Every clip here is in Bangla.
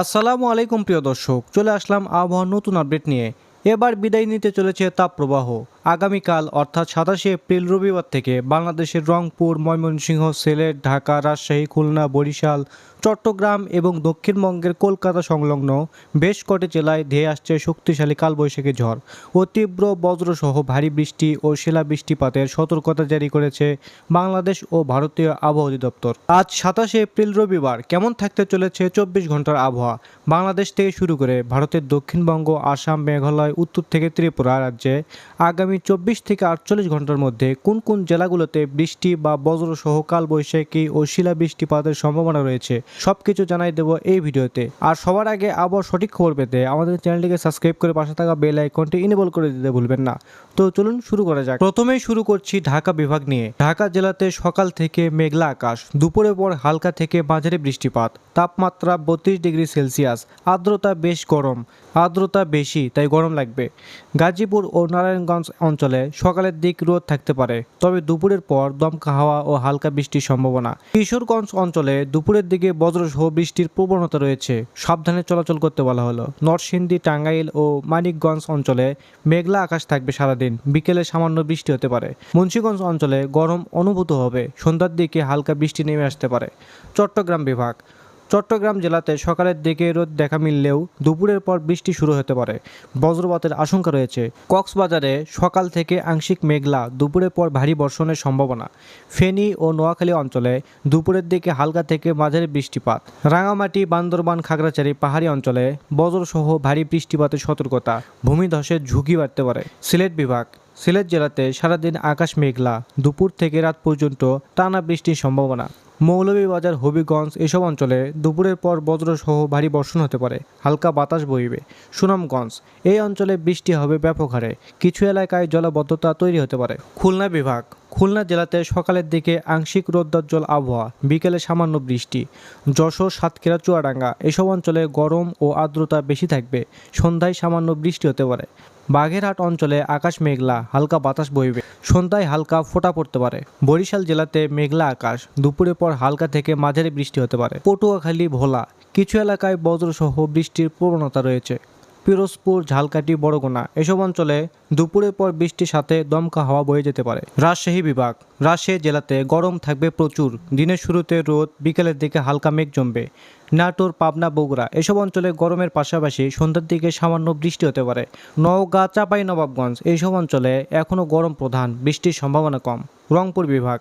আসসালামু আলাইকুম প্রিয় দর্শক, চলে আসলাম আবহাওয়ার নতুন আপডেট নিয়ে। এবার বিদায় নিতে চলেছে তাপপ্রবাহ। আগামীকাল, অর্থাৎ সাতাশে এপ্রিল রবিবার থেকে বাংলাদেশের রংপুর, ময়মনসিংহ, সিলেট, ঢাকা, রাজশাহী, খুলনা, বরিশাল, চট্টগ্রাম এবং দক্ষিণবঙ্গের কলকাতা সংলগ্ন বেশ কটি জেলায় ধেয়ে আসছে শক্তিশালী কালবৈশাখী ঝড়। ও তীব্র বজ্রসহ ভারী বৃষ্টি ও শিলা বৃষ্টিপাতের সতর্কতা জারি করেছে বাংলাদেশ ও ভারতীয় আবহাওয়া অধিদপ্তর। আজ সাতাশে এপ্রিল রবিবার কেমন থাকতে চলেছে চব্বিশ ঘণ্টার আবহাওয়া? বাংলাদেশ থেকে শুরু করে ভারতের দক্ষিণবঙ্গ, আসাম, মেঘালয়, উত্তর থেকে ত্রিপুরা রাজ্যে আগামী চব্বিশ থেকে আটচল্লিশ ঘণ্টার মধ্যে কোন কোন জেলাগুলোতে বৃষ্টি বা বজ্রসহ কালবৈশাখী ও শিলা বৃষ্টিপাতের সম্ভাবনা রয়েছে সব কিছু জানাই দেবো এই ভিডিওতে। আর সবার আগে আবহাওয়ার সঠিক খবর পেতে আমাদের চ্যানেলটিকে সাবস্ক্রাইব করে পাশে থাকা বেল আইকনটি ইনেবল করে দিতে ভুলবেন না। তো চলুন শুরু করা যাক। প্রথমেই শুরু করছি ঢাকা বিভাগ নিয়ে। ঢাকা জেলাতে সকাল থেকে মেঘলা আকাশ দুপুরের পর হালকা থেকে মাঝারি বৃষ্টিপাত, তাপমাত্রা বত্রিশ ডিগ্রি সেলসিয়াস, আর্দ্রতা বেশ গরম, আর্দ্রতা বেশি, তাই গরম লাগবে। গাজীপুর ও নারায়ণগঞ্জ অঞ্চলে সকালের দিক রোদ থাকতে পারে, তবে দুপুরের পর দমকা হাওয়া ও হালকা বৃষ্টির সম্ভাবনা। কিশোরগঞ্জ অঞ্চলে দুপুরের দিকে বজ্রসহ বৃষ্টির প্রবণতা রয়েছে। সাবধানে চলাচল করতে বলা হলো। নরসিংদী, টাঙ্গাইল ও মানিকগঞ্জ অঞ্চলে মেঘলা আকাশ থাকবে সারাদিন। বিকেলে সামান্য বৃষ্টি হতে পারে। মুন্সিগঞ্জ অঞ্চলে গরম অনুভূত হবে। সন্ধ্যার দিকে হালকা বৃষ্টি নেমে আসতে পারে। চট্টগ্রাম বিভাগ চট্টগ্রাম জেলাতে সকালের দিকে রোদ দেখা মিললেও দুপুরের পর বৃষ্টি শুরু হতে পারে। বজ্রপাতের আশঙ্কা রয়েছে। কক্সবাজারে সকাল থেকে আংশিক মেঘলা, দুপুরের পর ভারী বর্ষণের সম্ভাবনা। ফেনী ও নোয়াখালী অঞ্চলে দুপুরের দিকে হালকা থেকে মাঝারি বৃষ্টিপাত। রাঙামাটি, বান্দরবান, খাগড়াছড়ি পাহাড়ি অঞ্চলে বজ্রসহ ভারী বৃষ্টিপাতের সতর্কতা। ভূমিধসের ঝুঁকি বাড়তে পারে। সিলেট বিভাগ সিলেট জেলাতে সারাদিন আকাশ মেঘলা, দুপুর থেকে রাত পর্যন্ত টানা বৃষ্টির সম্ভাবনা। মৌলভীবাজার, হবিগঞ্জ এসব অঞ্চলে দুপুরের পর বজ্রসহ ভারী বর্ষণ হতে পারে। হালকা বাতাস বইবে। সুনামগঞ্জ, এই অঞ্চলে বৃষ্টি হবে ব্যাপক হারে। কিছু এলাকায় জলাবদ্ধতা তৈরি হতে পারে। খুলনা বিভাগ খুলনা জেলাতে সকালের দিকে আংশিক রোদ্দাজ্জ্বল আবহাওয়া, বিকেলে সামান্য বৃষ্টি। যশোর, সাতক্ষীরা, চুয়াডাঙ্গা এসব অঞ্চলে গরম ও আর্দ্রতা বেশি থাকবে, সন্ধ্যায় সামান্য বৃষ্টি হতে পারে। বাগেরহাট অঞ্চলে আকাশ মেঘলা, হালকা বাতাস বইবে। সন্ধ্যায় হালকা ফোটা পড়তে পারে। বরিশাল জেলাতে মেঘলা আকাশ দুপুরের পর হালকা থেকে মাঝারি বৃষ্টি হতে পারে। পটুয়াখালী, ভোলা, কিছু এলাকায় বজ্রসহ বৃষ্টির প্রবণতা রয়েছে। পিরোজপুর, ঝালকাঠি, বড়গোনা এসব অঞ্চলে দুপুরের পর বৃষ্টির সাথে দমকা হাওয়া বয়ে যেতে পারে। রাজশাহী বিভাগ, রাজশাহী জেলাতে গরম থাকবে প্রচুর। দিনের শুরুতে রোদ, বিকেলের দিকে হালকা মেঘ জমবে। নাটোর, পাবনা, বগুড়া এসব অঞ্চলে গরমের পাশাপাশি সন্ধ্যার দিকে সামান্য বৃষ্টি হতে পারে। নওগাঁ চাপাই নবাবগঞ্জ এইসব অঞ্চলে এখনও গরম প্রধান, বৃষ্টির সম্ভাবনা কম। রংপুর বিভাগ।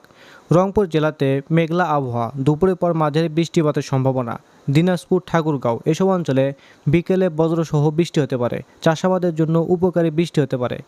রংপুর জেলাতে মেঘলা আবহাওয়া, দুপুরের পর মাঝারি বৃষ্টিপাতের সম্ভাবনা। দিনাজপুর, ঠাকুরগাঁও এসব অঞ্চলে বিকেলে বজ্রসহ বৃষ্টি হতে পারে। চাষাবাদের জন্য উপকারী বৃষ্টি হতে পারে।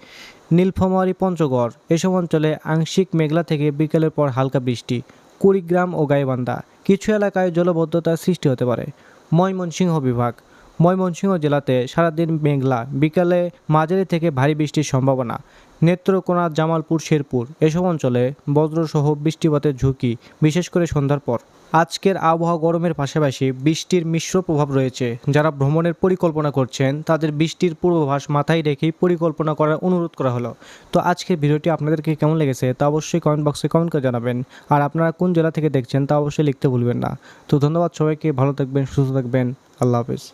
নীলফামারী, পঞ্চগড় এসব অঞ্চলে আংশিক মেঘলা থেকে বিকেলের পর হালকা বৃষ্টি। কুড়িগ্রাম ও গাইবান্ধা কিছু এলাকায় জলবদ্ধতার সৃষ্টি হতে পারে। ময়মনসিংহ বিভাগ। ময়মনসিংহ জেলাতে সারাদিন মেঘলা, বিকালে মাঝারি থেকে ভারী বৃষ্টির সম্ভাবনা। নেত্রকোনা জামালপুর শেরপুর এসব অঞ্চলে বজ্রসহ বৃষ্টিপাতের ঝুঁকি, বিশেষ করে সন্ধ্যার পর। আজকের আবহাওয়া গরমের পাশাপাশি বৃষ্টির মিশ্র প্রভাব রয়েছে। যারা ভ্রমণের পরিকল্পনা করছেন, তাদের বৃষ্টির পূর্বাভাস মাথায় রেখেই পরিকল্পনা করার অনুরোধ করা হলো। তো আজকের ভিডিওটি আপনাদেরকে কেমন লেগেছে তা অবশ্যই কমেন্ট বক্সে কমেন্ট করে জানাবেন। আর আপনারা কোন জেলা থেকে দেখছেন তা অবশ্যই লিখতে ভুলবেন না। তো ধন্যবাদ সবাইকে, ভালো থাকবেন, সুস্থ থাকবেন। আল্লাহ হাফিজ।